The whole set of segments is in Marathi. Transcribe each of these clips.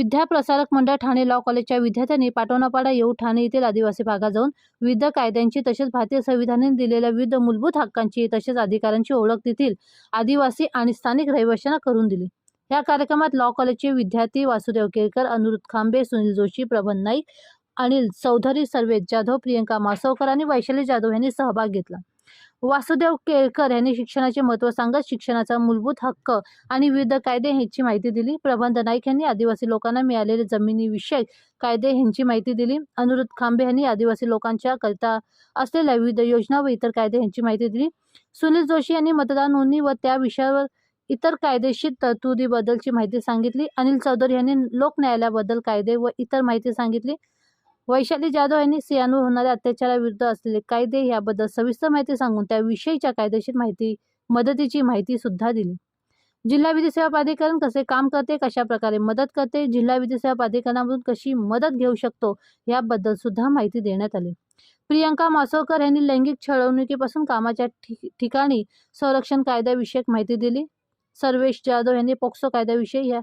विद्याप्रसारक मंडळ ठाणे लॉ कॉलेजच्या विद्यार्थ्यांनी पाटोनापाडा येऊ ठाणे येथील आदिवासी भागात जाऊन विविध कायद्यांची तसेच भारतीय संविधानाने दिलेल्या विविध मूलभूत हक्कांची तसेच अधिकारांची ओळख तेथील आदिवासी आणि स्थानिक रहिवाशांना करून दिली. या कार्यक्रमात लॉ कॉलेजचे विद्यार्थी वासुदेव केळकर अनुरुद्ध खांबे सुनील जोशी प्रबंध नाईक अनिल चौधरी सर्वेश जाधव प्रियंका मासवकर आणि वैशाली जाधव यांनी सहभाग घेतला. वासुदेव केळकर यांनी शिक्षणाचे महत्त्व सांगत शिक्षणाचा मूलभूत हक्क आणि विविध कायदे ह्यांची माहिती दिली. प्रबंध नाईक यांनी आदिवासी लोकांना मिळालेले जमिनीविषयक कायदे ह्यांची माहिती दिली. अनुरुद्ध खांबे यांनी आदिवासी लोकांच्या करता असलेल्या विविध योजना व इतर कायदे ह्यांची माहिती दिली. सुनील जोशी यांनी मतदान नोंदणी व त्या विषयावर इतर कायदेशीर तरतुदीबद्दलची माहिती सांगितली. अनिल चौधरी यांनी लोक न्यायालयाबद्दल कायदे व इतर माहिती सांगितली. वैशाली जाधव यांनी स्त्रियांवर होणाऱ्या अत्याचाराविरुद्ध असलेले कायदे याबद्दल सविस्तर माहिती सांगून त्याविषयीच्या कायदेशीर माहिती मदतीची माहिती सुद्धा दिली. जिल्हा विधी सेवा प्राधिकरण कसे काम करते कशा प्रकारे मदत करते जिल्हा विधी सेवा प्राधिकरणामधून कशी मदत घेऊ शकतो याबद्दल सुद्धा माहिती देण्यात आली. प्रियंका मासोकर यांनी लैंगिक छळवणुकीपासून कामाच्या ठि- ठिकाणी संरक्षण कायद्याविषयक माहिती दिली. सर्वेश जाधव यांनी पोक्सो कायद्याविषयी या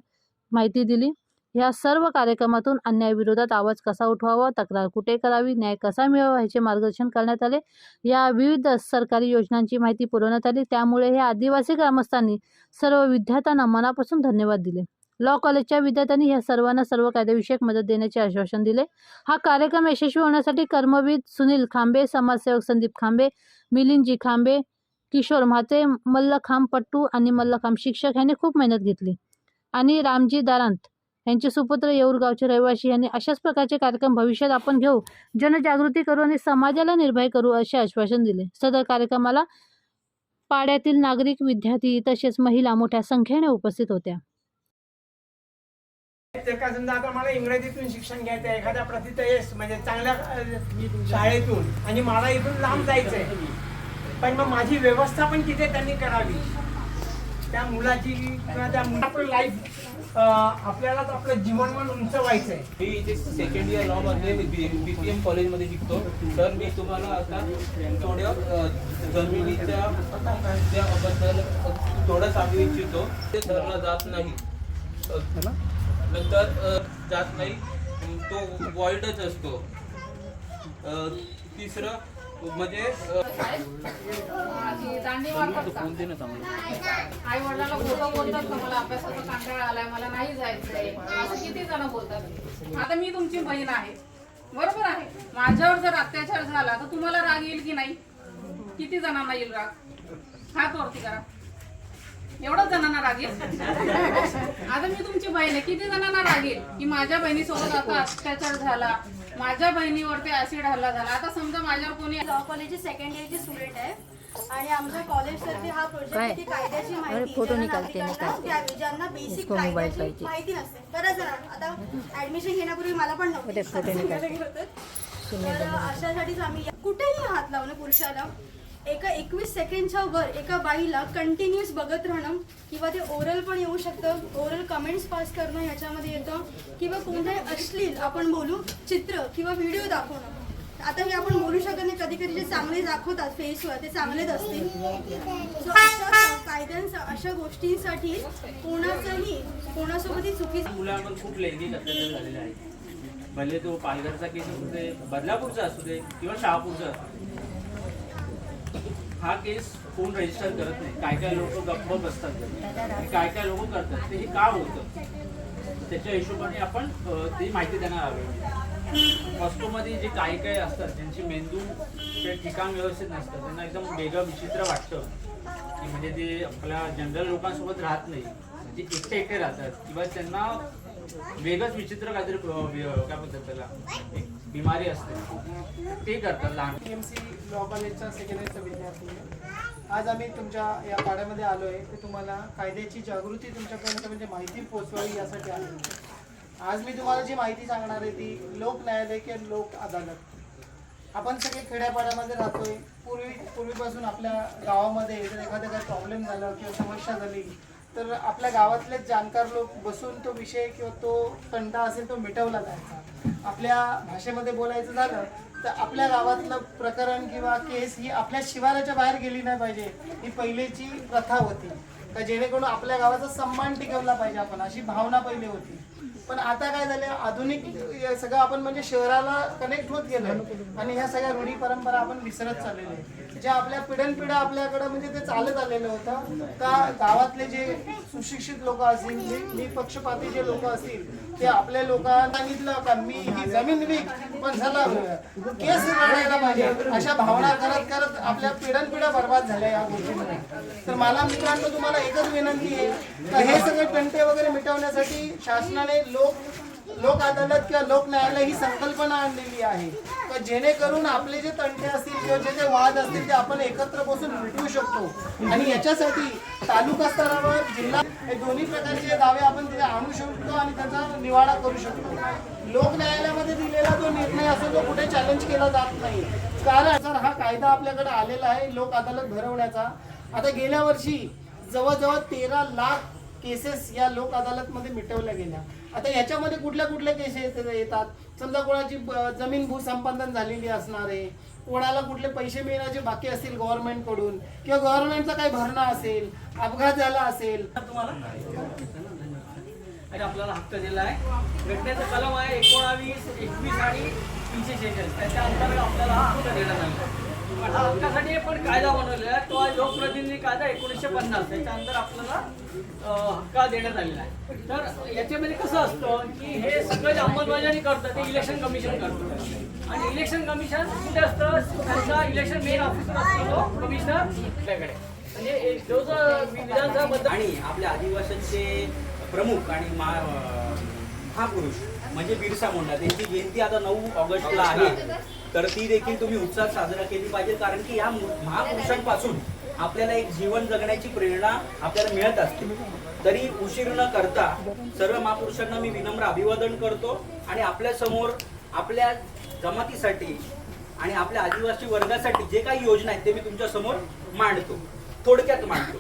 माहिती दिली. या सर्व कार्यक्रमातून अन्यायाविरोधात आवाज कसा उठवावा तक्रार कुठे करावी न्याय कसा मिळावा ह्याचे मार्गदर्शन करण्यात आले. या विविध सरकारी योजनांची माहिती पुरवण्यात आली. त्यामुळे हे आदिवासी ग्रामस्थांनी सर्व विद्यार्थ्यांना मनापासून धन्यवाद दिले. लॉ कॉलेजच्या विद्यार्थ्यांनी या सर्वांना सर्व कायदेविषयक मदत देण्याचे आश्वासन दिले. हा कार्यक्रम यशस्वी होण्यासाठी कर्मवीर सुनील खांबे समाजसेवक संदीप खांबे मिलिंदजी खांबे किशोर म्हाते मल्लखांब पट्टू आणि मल्लखांब शिक्षक यांनी खूप मेहनत घेतली. आणि रामजी दारांत यांचे सुपुत्र येऊर गावचे रहिवासी यांनी अशाच प्रकारचे कार्यक्रम भविष्यात आपण घेऊ. जनजागृती करू आणि समाजाला निर्भय करू असे आश्वासन दिले. सदर कार्यक्रमाला पाड्यातील नागरिक विद्यार्थी तसेच महिला मोठ्या संख्येने उपस्थित होत्या. ते का समजा आता मला इंग्रजीतून शिक्षण घ्यायचं आहे एखाद्या प्रसिद्ध प्रतिथयस म्हणजे चांगल्या शाळेतून आणि मला इथून लांब जायचंय. पण मग माझी व्यवस्था पण तिथे त्यांनी करावी. त्या मुलाची किंवा त्या मुला लाईफ आपल्याला आपलं जीवनमान उंच व्हायचंय मी इथे सेकंड इयर लॉ मध्ये बी पी एम कॉलेजमध्ये शिकतो. तर मी तुम्हाला आता थोड्या जमिनीच्या त्याबद्दल थोडं सांगू इच्छितो. ते धरला जात नाही. नंतर जात नाही. तो वॉइडच असतो. तिसरं म्हणजे आई वडिलांना खोटं बोलतात का मला अभ्यासाचा कंटाळा आलाय मला नाही जायचंय. असं किती जण बोलतात? आता मी तुमची बहीण आहे. बरोबर आहे. माझ्यावर जर अत्याचार झाला तर तुम्हाला राग येईल की नाही? किती जणांना येईल राग? हात वरती करा. एवढंच जणांना राग येईल? आता मी तुमची बहीण आहे. किती जणांना राग येईल की माझ्या बहिणीसोबत आता अत्याचार झाला? माझ्या बहिणीवरती ऍसिड हल्ला झाला. आता समजा माझ्यावर कोणी लॉ कॉलेजची सेकंड इयरची स्टुडंट आहे. आणि आमच्या कॉलेज तर्फे हा प्रोजेक्ट की कायद्याची माहिती फोटो ज्यांना निकालते, नागरिकांना निकालते. द्यावी ज्यांना बेसिक मोबाईल कायद्याची पाहिजे. माहिती नसते. बऱ्याच जणांना आता ऍडमिशन घेण्यापूर्वी मला पण नव्हती. गेलं तर. तर अशासाठीच आम्ही कुठेही हात लावणं पुरुषाला. एका एकवीस सेकंडच्या वर एका बाईला कंटिन्युअस बघत राहणं किंवा ते ओरल पण येऊ शकतं. ओरल कमेंट्स पास करणं ह्याच्यामध्ये येतं. किंवा कोणत्याही अश्लील आपण बोलू चित्र किंवा व्हिडिओ दाखवणं. आता हे आपण बोलू शकत नाही. कधी कधी जे चांगले दाखवतात फेसवर ते चांगलेच असतील. अशा कायद्यांचा अशा गोष्टींसाठी कोणाचंही कोणासोबतही चुकी खूप लैंगिक अत्याचार झालेले आहेत. भले तो पालघरचा केस असू दे बदलापूरचा असू दे किंवा शहापूरचा असू दे. हा केस कोण रजिस्टर करत नाही. काय काय लोक गप्प बसतात काय काय लोक करतात ते हे का होतं? त्याच्या हिशोबाने आपण ती माहिती त्यांना हवी वस्तूमध्ये जे काही काही असतात त्यांची मेंदू ते ठिकाण व्यवस्थित नसतं त्यांना एकदम वेगळं विचित्र वाटतं. की म्हणजे ते आपल्या जनरल लोकांसोबत राहत नाही. म्हणजे एकटे एकटे राहतात. किंवा त्यांना वेगळंच विचित्र काहीतरी काय म्हणतात त्याला? बिमारी असते. ते करतात लहान. एम सी लॉ कॉलेजचा सेकंड इयरचा विद्यार्थी आज आम्ही तुमच्या या पाड्यामध्ये आलो आहे ते तुम्हाला कायद्याची जागृती तुमच्यापर्यंत म्हणजे माहिती पोचवावी यासाठी आलो आज मी तुम्हाला जी माहिती सांगणार आहे ती लोक न्यायालय किंवा लोक अदालत. आपण सगळे खेड्यापाड्यामध्ये राहतोय. पूर्वी पूर्वीपासून आपल्या गावामध्ये जर एखादा काही प्रॉब्लेम झाला किंवा समस्या झाली तर आपल्या गावातलेच जाणकार लोक बसून तो विषय किंवा तो कंटा असेल तो मिटवला जायचा. आपल्या भाषेमध्ये बोलायचं झालं तर आपल्या गावातलं प्रकरण किंवा केस ही आपल्या शिवाराच्या बाहेर गेली नाही पाहिजे ही पहिलेची प्रथा होती. का जेणेकरून आपल्या गावाचा सन्मान टिकवला पाहिजे आपण अशी भावना पहिली होती. पण आता काय झालं आधुनिक सगळं आपण म्हणजे शहराला कनेक्ट होत गेलो आणि ह्या सगळ्या रूढी परंपरा आपण विसरत चाललेलो आहे. जे आपल्या पिढ्यानपिढ्या आपल्याकडे म्हणजे ते चालत आलेलं होतं. का गावातले जे सुशिक्षित लोक असतील जे निपक्षपाती जे लोक असतील ते आपल्या लोकांना सांगितलं का मी ही जमीन विक पण झाला केस लढायला पाहिजे. अशा भावना करत करत आपल्या पिढ्यानपिढ्या बर्बाद झाल्या या गोष्टीमध्ये. तर मला मित्रांनो तुम्हाला एकच विनंती आहे का हे सगळे टंटे वगैरे मिटवण्यासाठी शासनाने लोक लोक अदालत किंवा लोक न्यायालय ही संकल्पना आणलेली आहे. तर जेणेकरून आपले जे तंटे असतील किंवा जे जे वाद असतील ते आपण एकत्र बसून मिटवू शकतो. आणि याच्यासाठी तालुका स्तरावर जिल्हा हे दोन्ही प्रकारचे दावे आपण तिथे आणू शकतो आणि त्याचा निवाडा करू शकतो. लोक न्यायालयामध्ये दिलेला जो निर्णय असतो तो कुठे चॅलेंज केला जात नाही. कारण सर हा कायदा आपल्याकडे आलेला आहे लोक अदालत भरवण्याचा. आता गेल्या वर्षी जवळजवळ तेरा लाख केसेस या लोक अदालतमध्ये मिटवल्या गेल्या. आता याच्यामध्ये कुठल्या कुठल्या केसेस येतात? समजा कोणाची जमीन भूसंपादन झालेली असणार आहे. कोणाला कुठले पैसे मिळण्याचे बाकी असतील गव्हर्नमेंटकडून? किंवा गव्हर्नमेंटचा काही भरणा असेल अपघात झाला असेल. तुम्हाला आणि आपल्याला हक्क दिला आहे. घटनेचं कलम आहे एकोणावीस एकवीस आणि तीनशे शेहेचाळीस. त्याच्या अंतर्गत आपल्याला हा हक्क देण्यात आला हक्कासाठी आपण कायदा बनवलेला आहे. तो लोकप्रतिनिधी कायदा एकोणीसशे पन्नास. त्याच्यानंतर आपल्याला हक्का हक्क देण्यात आलेला आहे. तर याच्यामध्ये कसं असतं की हे सगळं जे अंमलबजावणी करतं ते इलेक्शन कमिशन करतं आणि इलेक्शन कमिशन कुठे असतं? त्यांचा इलेक्शन मेन ऑफिसर असतो तो कमिशनर आपल्याकडे म्हणजे जो जो विधानसभा आणि आपल्या आदिवासींचे प्रमुख आणि महापुरुष म्हणजे बिरसा मुंडा त्यांची जयंती आता नऊ ऑगस्टला आहे. तर ती देखील तुम्ही उत्साहात साजरा केली पाहिजे कारण की या महापुरुषांपासून आपल्याला एक जीवन जगण्याची प्रेरणा आपल्याला मिळत असते. तरी उशीर न करता सर्व महापुरुषांना मी विनम्र अभिवादन करतो आणि आपल्यासमोर आपल्या जमातीसाठी आणि आपल्या आदिवासी वर्गासाठी जे काही योजना आहेत ते मी तुमच्यासमोर मांडतो. थोडक्यात मांडतो.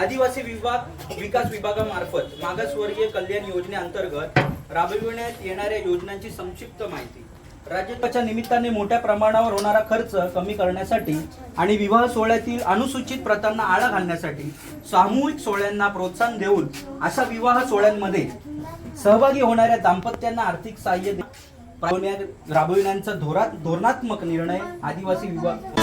आदिवासी विभाग विकास विभागामार्फत मागासवर्गीय कल्याण योजनेअंतर्गत राबविण्यात येणाऱ्या योजनांची संक्षिप्त माहिती. राज्याच्या निमित्ताने मोठ्या प्रमाणावर होणारा खर्च कमी करण्यासाठी आणि विवाह सोहळ्यातील अनुसूचित प्रथांना आळा घालण्यासाठी सामूहिक सोहळ्यांना प्रोत्साहन देऊन अशा विवाह सोहळ्यांमध्ये सहभागी होणाऱ्या दाम्पत्यांना आर्थिक सहाय्य दे- राबविण्यात- राबविण्याचा धोरा धोरणात्मक निर्णय आदिवासी विवाह